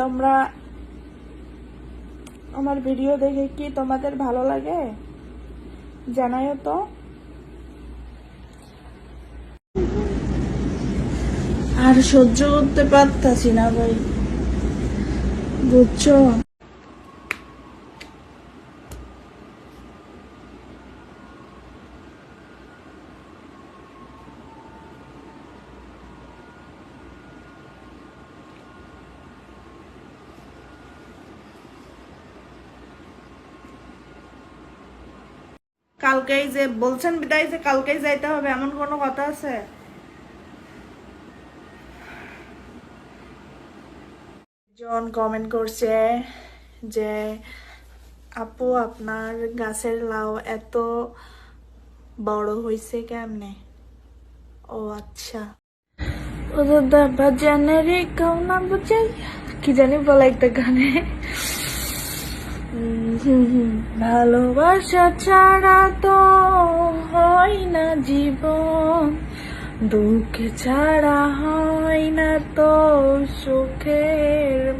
তোমরা আমার ভিডিও দেখে কি তোমাদের ভালো লাগে? জানাইও তো। আর সহ্য করতে পারতাছি না ভাই। বুঝছ? কালকেই যে বলছেন বিদায় যে কালকেই যাইতে হবে, এমন কোনো কথা আছে? জন কমেন্ট করছে যে, আপু, আপনার গাছের লাউ এত বড় হয়েছে কেমনে? ও আচ্ছা। ওদের দাবা জানে রে কেউ বুঝাই কি জানি বলা একটা গানে। ভালোবাসা ছাড়া তো হয় না জীবন। দুঃখ ছাড়া হয় না তো সুখের